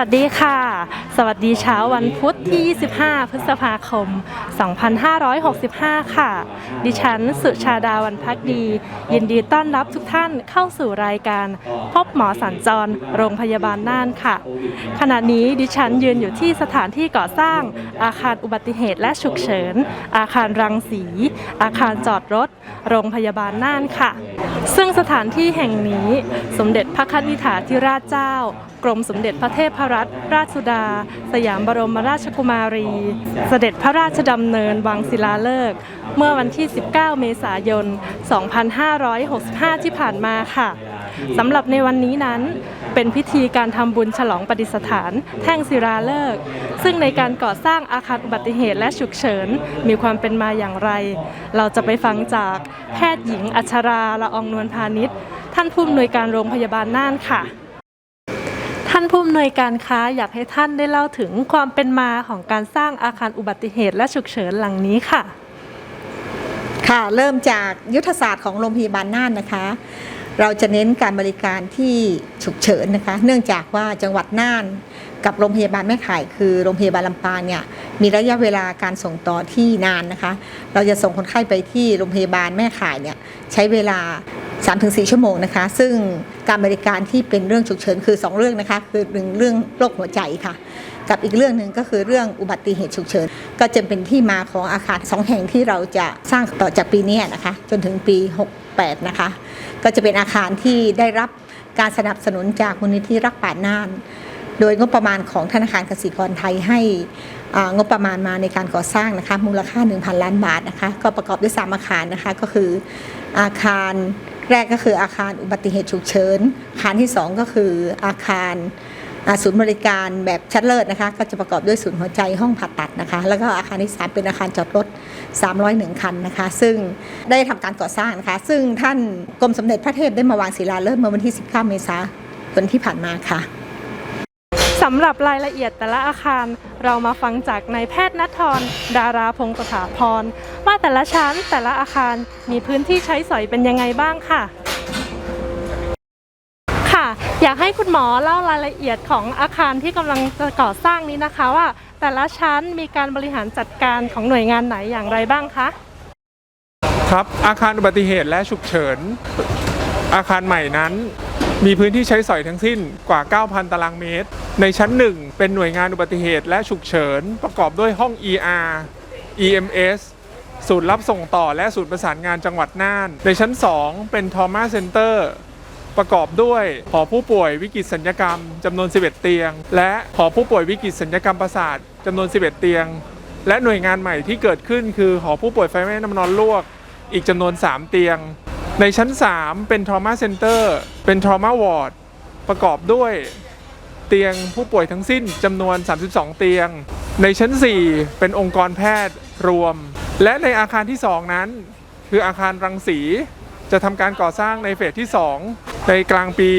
วัสดีค่ะสวัสดีเช้าวันพุธที่ 25 พฤษภาคม 2565 ค่ะ ดิฉันสุชาดาวันพักดี ยินดีต้อนรับทุกท่านเข้าสู่รายการ พบหมอสัญจร โรงพยาบาลน่านค่ะ ขณะนี้ดิฉันยืนอยู่ที่สถานที่ก่อสร้าง อาคารอุบัติเหตุและฉุกเฉิน อาคารรังสี อาคารจอดรถ โรงพยาบาลน่านค่ะ ซึ่งสถานที่แห่งนี้สมเด็จพระคณิษฐาธิราชเจ้า กรมสมเด็จพระเทพรัตนราชสุดาสยามบรมราชกุมารี เสด็จพระราชดำเนินวังศิลาฤกษ์เมื่อวันที่ 19 เมษายน 2565 ที่ผ่านมาค่ะสำหรับในวันนี้นั้นเป็นพิธีการทำบุญฉลองปฏิสถาน แท่งศิลาฤกษ์ซึ่งในการก่อสร้างอาคารอุบัติเหตุและฉุกเฉิน มีความเป็นมาอย่างไร เราจะไปฟังจากแพทย์หญิงอัชราละอองนวลพาณิชย์ ท่านผู้อำนวยการโรงพยาบาลน่านค่ะ ท่านผู้อำนวยการค้าอยากให้ท่านได้เล่าถึงความเป็นมาของการสร้างอาคารอุบัติเหตุและฉุกเฉินหลังนี้ค่ะ ค่ะเริ่มจากยุทธศาสตร์ของโรงพยาบาลน่านนะคะ เราจะเน้นการบริการที่ฉุกเฉินนะคะ เนื่องจากว่าจังหวัดน่านกับโรงพยาบาลแม่ข่ายคือโรงพยาบาลลำปางเนี่ยมีระยะเวลาการส่งต่อที่นานนะคะ เราจะส่งคนไข้ไปที่โรงพยาบาลแม่ข่ายเนี่ยใช้เวลา 3-4 ชั่วโมงนะคะ ซึ่งการบริการที่เป็นเรื่องฉุกเฉินคือ 2 เรื่องนะคะ คือหนึ่งเรื่องโรคหัวใจค่ะ กับอีกเรื่องหนึ่งก็คือเรื่องอุบัติเหตุฉุกเฉิน ก็จะเป็นที่มาของอาคารสองแห่งที่เราจะสร้างต่อจากปีนี้นะคะ จนถึงปี 68 นะคะ ก็จะเป็นอาคารที่ได้รับการสนับสนุนจากมูลนิธิรักป่าน่าน โดยงบประมาณของธนาคารกสิกรไทยให้งบประมาณมาในการก่อสร้างนะคะมูลค่า 1,000 ล้านบาทนะคะก็ประกอบด้วย3อาคารนะคะก็คืออาคารแรกก็คืออาคารอุบัติเหตุฉุกเฉินอาคารที่ 2 ก็คืออาคารศูนย์บริการแบบชั้นเลิศนะคะ ก็จะประกอบด้วยศูนย์หัวใจห้องผ่าตัดนะคะ แล้วก็อาคารที่ 3 เป็นอาคารจอดรถ 301 คันนะคะ ซึ่งได้ทำการก่อสร้างนะคะ ซึ่งท่านกรมสมเด็จพระเทพได้มาวางศิลาฤกษ์เมื่อวันที่ 19 เมษายนที่ผ่านมาค่ะำหรับรายละเอียดแต่ละอาคาร เรามาฟังจากนายแพทย์นัทรดาราพงศ์สถาพรว่าแต่ละชั้นแต่ละอาคารมีพื้นที่ใช้สอยเป็นยังไงบ้างค่ะ ค่ะ อยากให้คุณหมอเล่ารายละเอียดของอาคารที่กำลังจะก่อสร้างนี้นะคะว่า แต่ละชั้นมีการบริหารจัดการของหน่วยงานไหนอย่างไรบ้างคะครับอาคารอุบัติเหตุและฉุกเฉินอาคารใหม่นั้น มีพื้นที่ใช้สอยทั้งสิ้นกว่า 9,000 ตารางเมตร ในชั้น 1 เป็นหน่วยงานอุบัติเหตุและฉุกเฉิน ประกอบด้วยห้อง ER EMS ศูนย์รับส่งต่อและศูนย์ประสานงานจังหวัดน่าน ในชั้น 2 เป็น Trauma Center ประกอบด้วยหอผู้ป่วยวิกฤตสัญญกรรมจำนวน 11 เตียง และหอผู้ป่วยวิกฤตสัญญกรรมประสาทจำนวน 11 เตียง และหน่วยงานใหม่ที่เกิดขึ้นคือหอผู้ป่วยไฟไหม้น้ำนอนลวก อีกจำนวน 3 เตียง ในชั้น 3 เป็น trauma center เป็น trauma ward ประกอบด้วยเตียงผู้ป่วยทั้งสิ้นจำนวน 32 เตียง ในชั้น 4 เป็นองค์กรแพทย์รวม และในอาคารที่ 2 นั้น คืออาคารรังสี จะทำการก่อสร้างในเฟสที่ 2 ในกลางปี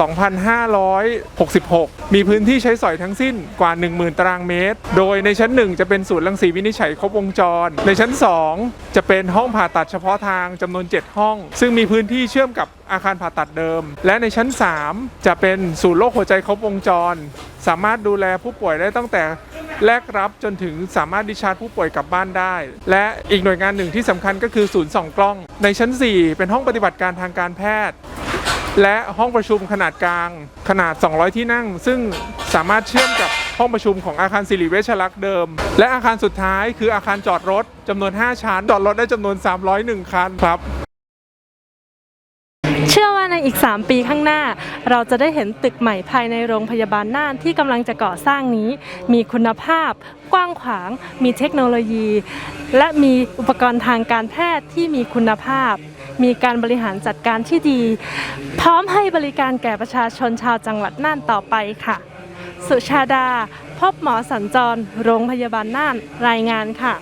2566 มีพื้นที่ใช้สอยทั้งสิ้นกว่า 10,000 ตารางเมตร โดยในชั้น 1 จะเป็นศูนย์รังสีวินิจฉัยครบวงจร ในชั้น 2 จะเป็นห้องผ่าตัดเฉพาะทางจำนวน 7 ห้อง ซึ่งมีพื้นที่เชื่อมกับอาคารผ่าตัดเดิม และในชั้น 3 จะเป็นศูนย์โรคหัวใจครบวงจร สามารถดูแลผู้ป่วยได้ตั้งแต่แรกรับจนถึงสามารถดิชาร์จผู้ป่วยกลับบ้านได้ และอีกหน่วยงานหนึ่งที่สำคัญก็คือศูนย์ส่องกล้อง ในชั้น 4 เป็นห้องปฏิบัติการทางการแพทย์ และห้องประชุมขนาดกลางขนาด 200 ที่นั่ง ซึ่งสามารถเชื่อมกับห้องประชุมของอาคารสิริเวชรักษ์เดิม และอาคารสุดท้ายคืออาคารจอดรถจำนวน 5 ชั้น จอดรถได้จำนวน 301 คันครับ เชื่อว่าในอีก 3 ปีข้างหน้า เราจะได้เห็นตึกใหม่ภายในโรงพยาบาลน่านที่กำลังจะก่อสร้างนี้ มีคุณภาพ กว้างขวาง มีเทคโนโลยี และมีอุปกรณ์ทางการแพทย์ที่มีคุณภาพ มีการบริหารจัดการที่ดี พร้อมให้บริการแก่ประชาชนชาวจังหวัดน่านต่อไปค่ะ สุชาดา พบหมอสัญจร โรงพยาบาลน่านรายงานค่ะ